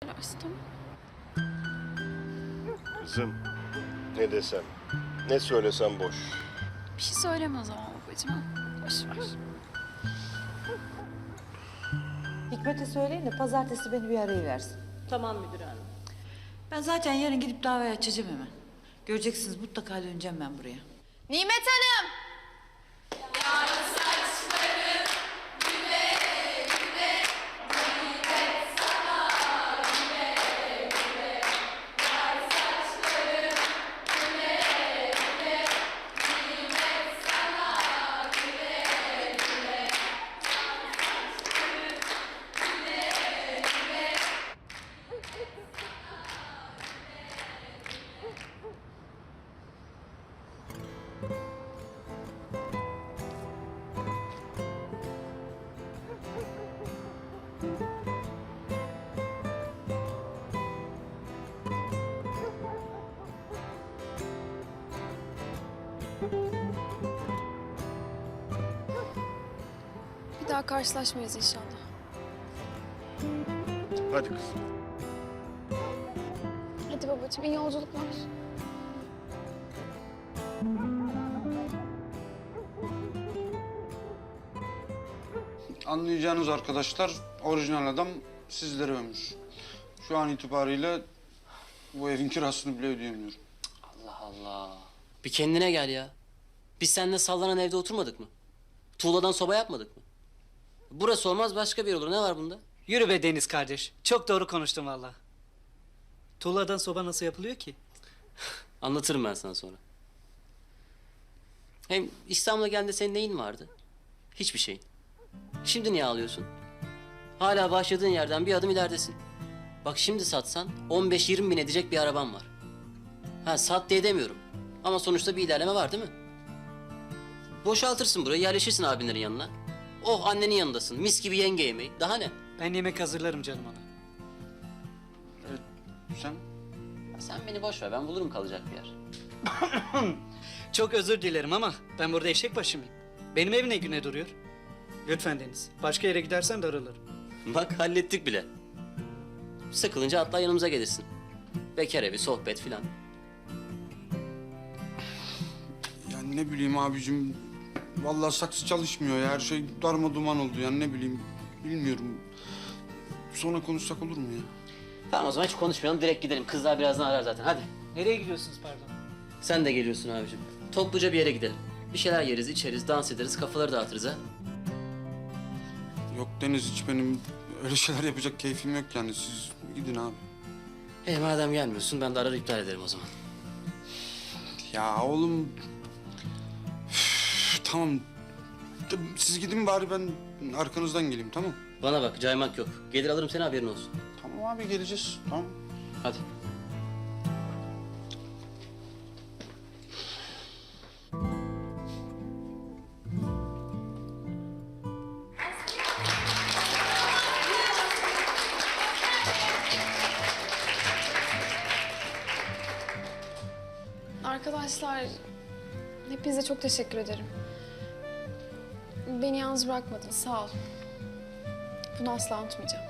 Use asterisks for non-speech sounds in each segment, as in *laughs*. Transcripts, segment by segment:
tamam Kızım ne desem, ne söylesem boş. Bir şey söyleme o zaman babacığım. ha? Boş ver. Hikmet'e söyleyin de pazartesi beni bir arayıversin. Tamam müdür hanım. Ben zaten yarın gidip davayı açacağım hemen. Göreceksiniz mutlaka döneceğim ben buraya. Nimet Hanım. Bir daha karşılaşmayız inşallah. Hadi kızım. Hadi babacığım iyi yolculuklar. Anlayacağınız arkadaşlar orijinal adam sizlere ömür. Şu an itibariyle bu evin kirasını bile ödeyemiyorum. Allah Allah. Bir kendine gel ya. Biz seninle sallanan evde oturmadık mı? Tuğladan soba yapmadık mı? Burası olmaz başka bir yer olur. Ne var bunda? Yürü be Deniz kardeş. Çok doğru konuştun valla. Tuğladan soba nasıl yapılıyor ki? *laughs* Anlatırım ben sana sonra. Hem İstanbul'a geldiğinde senin neyin vardı? Hiçbir şeyin. Şimdi niye ağlıyorsun? Hala başladığın yerden bir adım ileridesin. Bak şimdi satsan 15-20 bin edecek bir araban var. Ha sat diye demiyorum. Ama sonuçta bir ilerleme var değil mi? Boşaltırsın burayı, yerleşirsin abinlerin yanına. Oh annenin yanındasın, mis gibi yenge yemeği. Daha ne? Ben yemek hazırlarım canım ona. Sen? Ya sen beni boş ver, ben bulurum kalacak bir yer. *coughs* Çok özür dilerim ama ben burada eşek başı mıyım? Benim ev ne güne duruyor? Lütfen Deniz. Başka yere gidersen darılırım. Bak hallettik bile. Sıkılınca atla yanımıza gelirsin. Bekar evi, sohbet filan. Ne bileyim abicim. Vallahi saksı çalışmıyor ya. Her şey darma duman oldu yani ne bileyim. Bilmiyorum. Sonra konuşsak olur mu ya? Tamam o zaman hiç konuşmayalım, direkt gidelim. Kızlar birazdan arar zaten, hadi. Nereye gidiyorsunuz pardon? Sen de geliyorsun abicim. Topluca bir yere gidelim. Bir şeyler yeriz, içeriz, dans ederiz, kafaları dağıtırız ha. Yok Deniz hiç benim öyle şeyler yapacak keyfim yok yani. Siz gidin abi. E madem gelmiyorsun, ben de arar iptal ederim o zaman. Ya oğlum. Tamam. Siz gidin bari ben arkanızdan geleyim tamam. Bana bak, caymak yok. Gelir alırım seni, haberin olsun. Tamam abi geleceğiz. Tamam. Hadi. Arkadaşlar hepinize çok teşekkür ederim. Beni yalnız bırakmadınız sağ ol. Bunu asla unutmayacağım.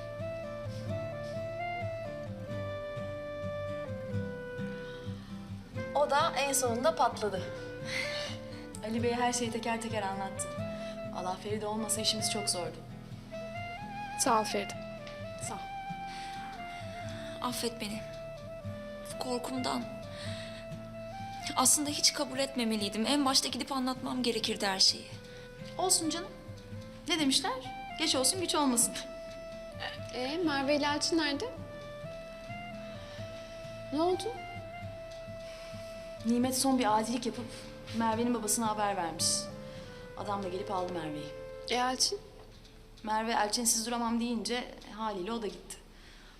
O da en sonunda patladı. Ali Bey her şeyi teker teker anlattı. Allah Feride olmasa işimiz çok zordu. Sağ ol Feride. Sağ ol. Affet beni. Korkumdan. Aslında hiç kabul etmemeliydim. En başta gidip anlatmam gerekirdi her şeyi. Olsun canım. Ne demişler? Geç olsun güç olmasın. Ee, Merve ile Elçin nerede? Ne oldu? Nimet son bir adilik yapıp Merve'nin babasına haber vermiş. Adam da gelip aldı Merve'yi. E, Elçin? Merve Elçinsiz duramam deyince haliyle o da gitti.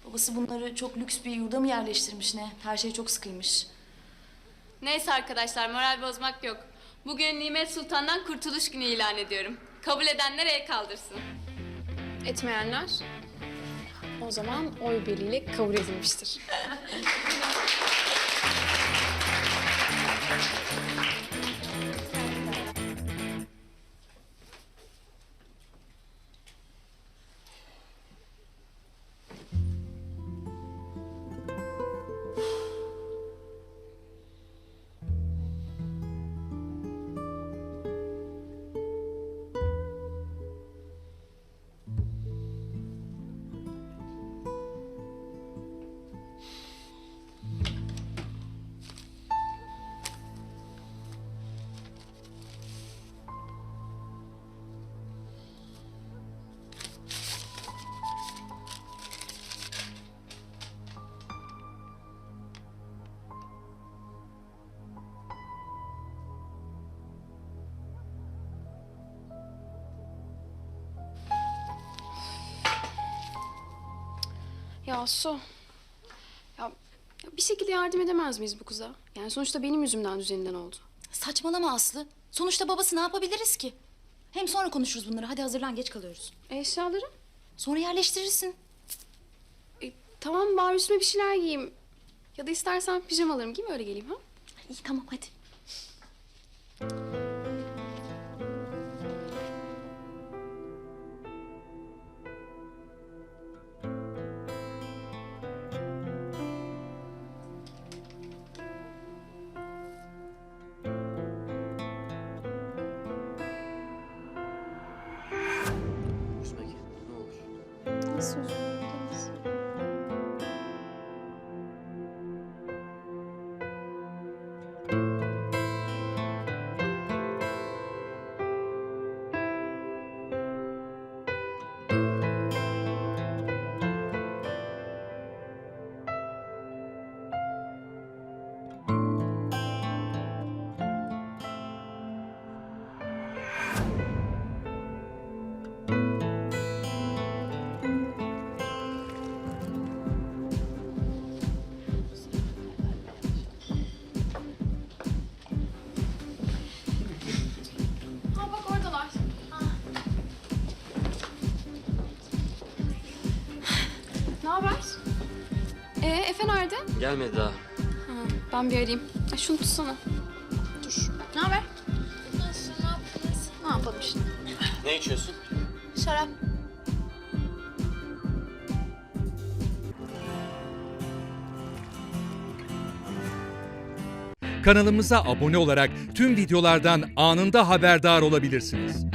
Babası bunları çok lüks bir yurda mı yerleştirmiş ne? Her şey çok sıkıymış. Neyse arkadaşlar moral bozmak yok. Bugün Nimet Sultan'dan kurtuluş günü ilan ediyorum. Kabul edenler el kaldırsın. Etmeyenler? O zaman oy birliğiyle kabul edilmiştir. *laughs* Ya Su. Ya, ya bir şekilde yardım edemez miyiz bu kıza? Yani sonuçta benim yüzümden düzeninden oldu. Saçmalama Aslı. Sonuçta babası ne yapabiliriz ki? Hem sonra konuşuruz bunları. Hadi hazırlan geç kalıyoruz. Eşyaları? Sonra yerleştirirsin. E, tamam bari üstüme bir şeyler giyeyim. Ya da istersen pijamalarımı giyeyim öyle geleyim ha? İyi tamam hadi. Olur. Ee, Efe nerede? Gelmedi daha. Ha, ben bir arayayım. E, şunu tutsana. Dur. Ne haber? Nasıl? Ne yaptınız? Ne yapalım işte. Ne içiyorsun? Şarap. Kanalımıza abone olarak tüm videolardan anında haberdar olabilirsiniz.